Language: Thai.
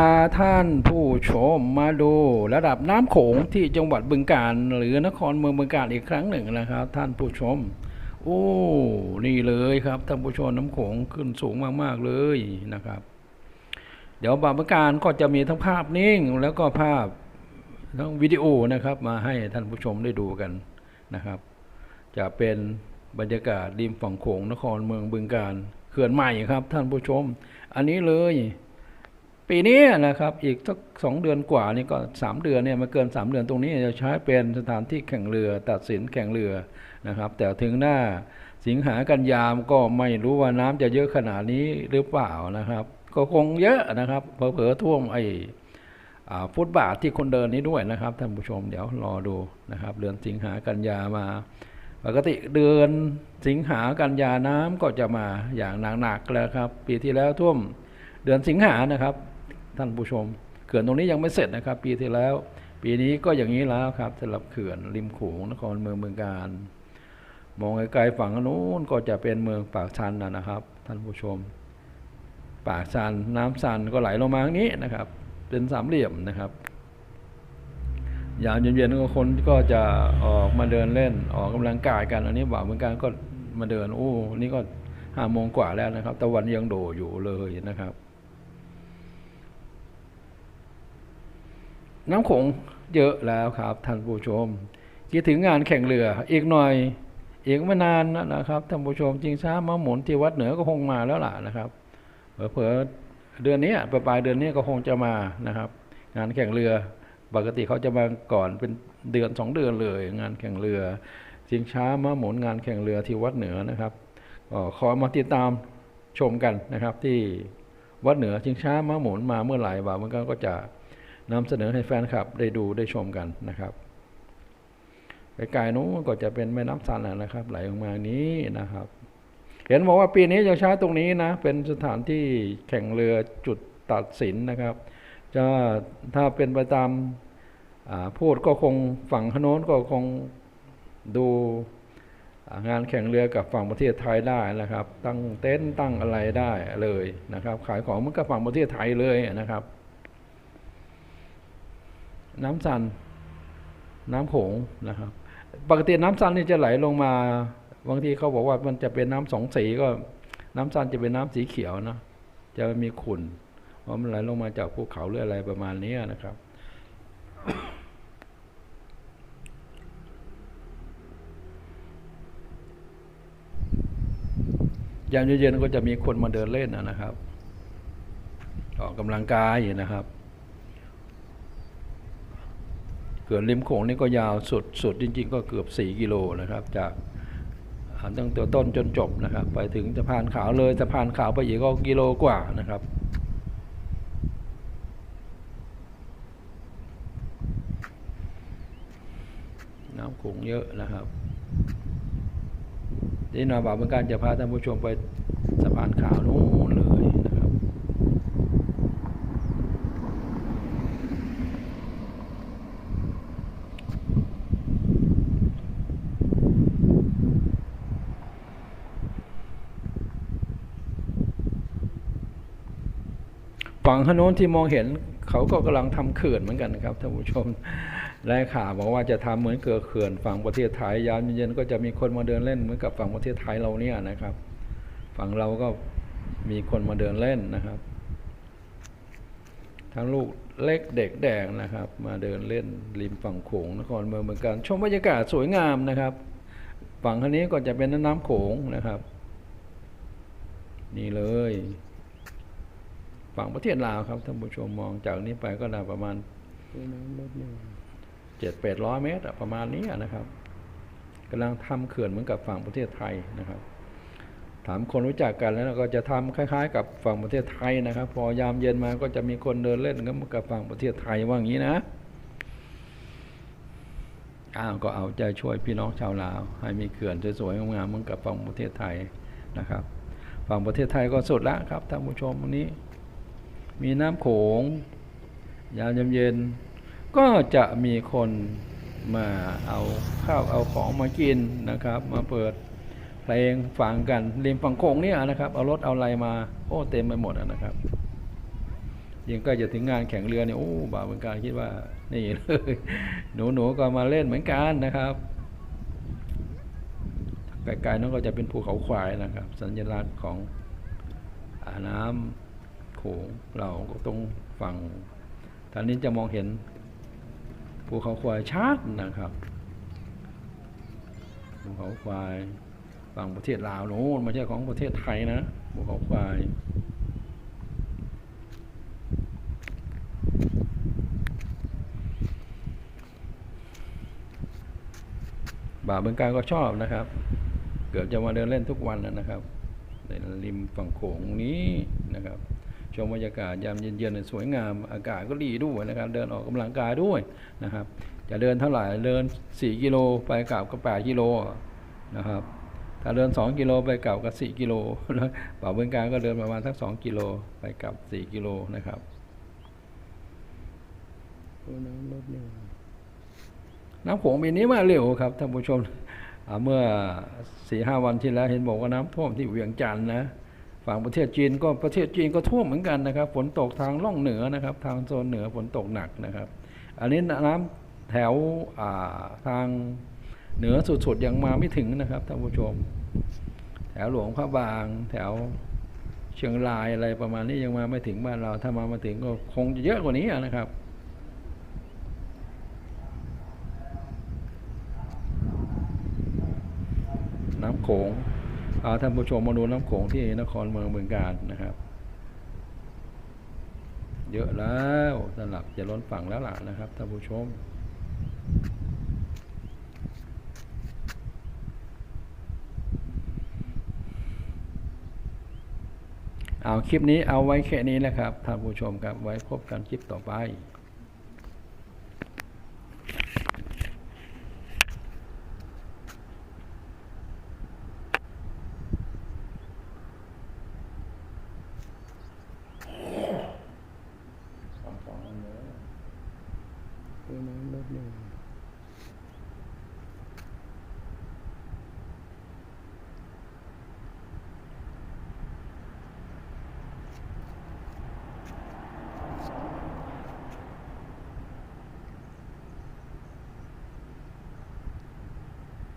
าท่านผู้ชมมาดูระดับน้ำโขงที่จังหวัดบึงกาฬหรือนครเมืองบึงกาฬอีกครั้งหนึ่งนะครับ ท่านผู้ชม โอ้ นี่เลยครับท่านผู้ชมน้ำโขงขึ้นสูงมากๆเลยนะครับ เดี๋ยวบางประการก็จะมีทั้งภาพนิ่งแล้วก็ภาพทั้งวิดีโอนะครับ มาให้ท่านผู้ชมได้ดูกันนะครับ จะเป็นบรรยากาศริมฝั่งโขงนครเมืองบึงกาฬเขื่อนใหม่ครับ ท่านผู้ชม อันนี้เลย ปีนี้นะครับอีกสักสองเดือนกว่านี่ก็สามเดือนเนี่ยมาเกินสามเดือนตรงนี้จะใช้เป็นสถานที่แข่งเรือตัดสินแข่งเรือนะครับ แต่ถึงหน้าสิงหากันยามก็ไม่รู้ว่าน้ำจะเยอะขนาดนี้หรือเปล่านะครับ ก็คงเยอะนะครับเผลอๆท่วมไอ้ฟุตบาทที่คนเดินนี้ด้วยนะครับท่านผู้ชมเดี๋ยวรอดูนะครับ เดือนสิงหากันยามา ปกติเดือนสิงหากันยาน้ำก็จะมาอย่างหนักๆแล้วครับ ปีที่แล้วท่วมเดือนสิงหานะครับ ท่านผู้ชม เขื่อนตรงนี้ยังไม่เสร็จนะครับ ปีที่แล้ว ปีนี้ก็อย่างนี้แล้วครับสำหรับเขื่อนริมโขงนครเมืองเมืองการ มองไกลๆฝั่งนู้นก็จะเป็นเมืองปากชันนะครับ ท่านผู้ชม ปากชันน้ำชันก็ไหลลงมาทางนี้นะครับ เป็นสามเหลี่ยมนะครับยามเย็นๆก็คนก็จะออกมาเดินเล่นออกกำลังกายกันอันนี้บ่าวเหมือนกันก็มาเดินโอ้นี่ก็ห้าโมงกว่าแล้วนะครับ ตะวันยังโดอยู่เลยนะครับ น้ำโขงเยอะแล้วครับท่านผู้ชมคิดถึงงานแข่งเรืออีกหน่อยอีกไม่นานนะครับท่านผู้ชมจริงช้ามาหมุนที่วัดเหนือก็คงมาแล้วล่ะนะครับเผลอเดือนนี้ปลายเดือนนี้ก็คงจะมานะครับ งานแข่งเรือปกติเขาจะมาก่อนเป็นเดือนสองเดือนเลย งานแข่งเรือจริงช้ามาหมุนงานแข่งเรือที่วัดเหนือนะครับก็ขอมาติดตามชมกันนะครับที่วัดเหนือจริงช้ามาหมุนมาเมื่อไหร่บ่าวมันก็จะ นำเสนอให้แฟนคลับได้ดูได้ชมกันนะครับไกลๆนู้นก็จะเป็นแม่น้ำซันนะครับ ไหลออกมานี้นะครับ เห็นบอกว่าปีนี้จะใช้ตรงนี้นะ เป็นสถานที่แข่งเรือจุดตัดสินนะครับ จะถ้าเป็นไปตามาพูดก็คงฝั่งโน้นก็คงดูงานแข่งเรือกับฝั่งประเทศไทยได้นะครับ ตั้งเต็นท์ตั้งอะไรได้เลยนะครับ ขายของมันกับฝั่งประเทศไทยเลยนะครับ น้ำซัน น้ำโขงนะครับ ปกติน้ำซันนี่จะไหลลงมา บางทีเขาบอกว่ามันจะเป็นน้ำสองสีก็ น้ำซันจะเป็นน้ำสีเขียวนะ จะมีขุ่นเพราะมันไหลลงมาจากภูเขาหรืออะไรประมาณนี้นะครับยามเย็นๆก็จะมีคนมาเดินเล่นนะนะครับ ออกกำลังกายนะครับ เขื่อนริมโขงนี่ก็ยาวสุดสุดจริง ๆ ก็เกือบ 4 กิโลนะครับ จากตั้งแต่ต้นจนจบนะครับ ไปถึงสะพานขาวเลยสะพานขาวไปอีกก็กิโลกว่านะครับน้ำโขงเยอะนะครับที่นาบ่าวเป็นการจะพาท่านผู้ชมไปสะพานขาวนู้นเลยนะครับ ฝั่งถนนที่มองเห็นเขาก็กำลังทำเขื่อนเหมือนกันนะครับท่านผู้ชมและข่าวบอกว่าจะทำเหมือนเกิดเขื่อนฝั่งประเทศไทยยามเย็นๆก็จะมีคนมาเดินเล่นเหมือนกับฝั่งประเทศไทยเราเนี่ยนะครับ ฝั่งเราก็มีคนมาเดินเล่นนะครับ ทั้งลูกเล็กเด็กแดงนะครับ มาเดินเล่นริมฝั่งโขงนครเมืองเหมือนกัน ชมบรรยากาศสวยงามนะครับ ฝั่งคันนี้ก็จะเป็นน้ำโขงนะครับ นี่เลย ฝั่งประเทศลาวครับท่านผู้ชมมองจากนี้ไปก็ได้ประมาณเจ็ดแปดร้อยเมตรอะประมาณนี้นะครับกำลังทำเขื่อนเหมือนกับฝั่งประเทศไทยนะครับ ถามคนรู้จักกันแล้วก็จะทำคล้าย ๆ กับฝั่งประเทศไทยนะครับ พอยามเย็นมาก็จะมีคนเดินเล่นกันกับฝั่งประเทศไทยว่าอย่างนี้นะอ้าวก็เอาใจช่วยพี่น้องชาวลาวให้มีเขื่อนสวยๆงามๆเหมือนกับฝั่งประเทศไทยนะครับ ฝั่งประเทศไทยก็สุดละครับท่านผู้ชมวันนี้ มีน้ำโขง ยามเย็นๆก็จะมีคนมาเอาข้าวเอาของมากินนะครับ มาเปิดเพลงฟังกันริมฝั่งโขงเนี่ยนะครับเอารถเอาอะไรมาโอ้เต็มไปหมดนะครับยังกล้จะถึงงานแข่งเรือเนี่ยโอ้บ่าวเมืองการคิดว่านี่เลยหนูหนูๆก็มาเล่นเหมือนกันนะครับไกลๆนั้นก็จะเป็นภูเขาควายนะครับ สัญลักษณ์ของอาน้ำ โขงเราก็ตรงฝั่งทางนี้จะมองเห็นภูเขาควายชัดนะครับภูเขาควายฝั่งประเทศลาวโน้นไม่ใช่ของประเทศไทยนะภูเขาควายบ่าเมืองการก็ชอบนะครับ เกือบจะมาเดินเล่นทุกวันนะครับในริมฝั่งโขงนี้นะครับ ชมบรรยากาศยามเย็นๆสวยงามอากาศก็ดีด้วยนะครับ เดินออกกำลังกายด้วยนะครับ จะเดินเท่าไหร่เดิน 4 กิโลไปกลับก็8กิโลนะครับถ้าเดิน 2 กิโลไปกลับก็4กิโลแล้วบ่าวเมืองการก็เดินประมาณทั้ง2กิโลไปกลับ 4 กิโลนะครับน้ำลดเนี่ยน้ำโขงปีนี้มาเร็วครับท่านผู้ชมเมื่อสี่ห้าวันที่แล้วเห็นบอกว่าน้ำท่วมที่เวียงจันทร์นะ ฝั่งประเทศจีนก็ประเทศจีนก็ท่วมเหมือนกันนะครับ ฝนตกทางล่องเหนือนะครับ ทางโซนเหนือฝนตกหนักนะครับ อันนี้น้ำแถวาทางเหนือสุดๆยังมาไม่ถึงนะครับท่านผู้ชม แถวหลวงพระบาง แถวเชียงรายอะไรประมาณนี้ยังมาไม่ถึงบ้านเรา ถ้ามามาถึงก็คงจะเยอะกว่านี้นะครับน้ำโขง ท่านผู้ชมมาดูน้ำโขงที่นครเมืองเมืองการนะครับ เยอะแล้วสำหรับจะล้นฝั่งแล้วล่ะนะครับท่านผู้ชมเอาคลิปนี้เอาไว้แค่นี้นะครับท่านผู้ชมครับไว้พบกันคลิปต่อไป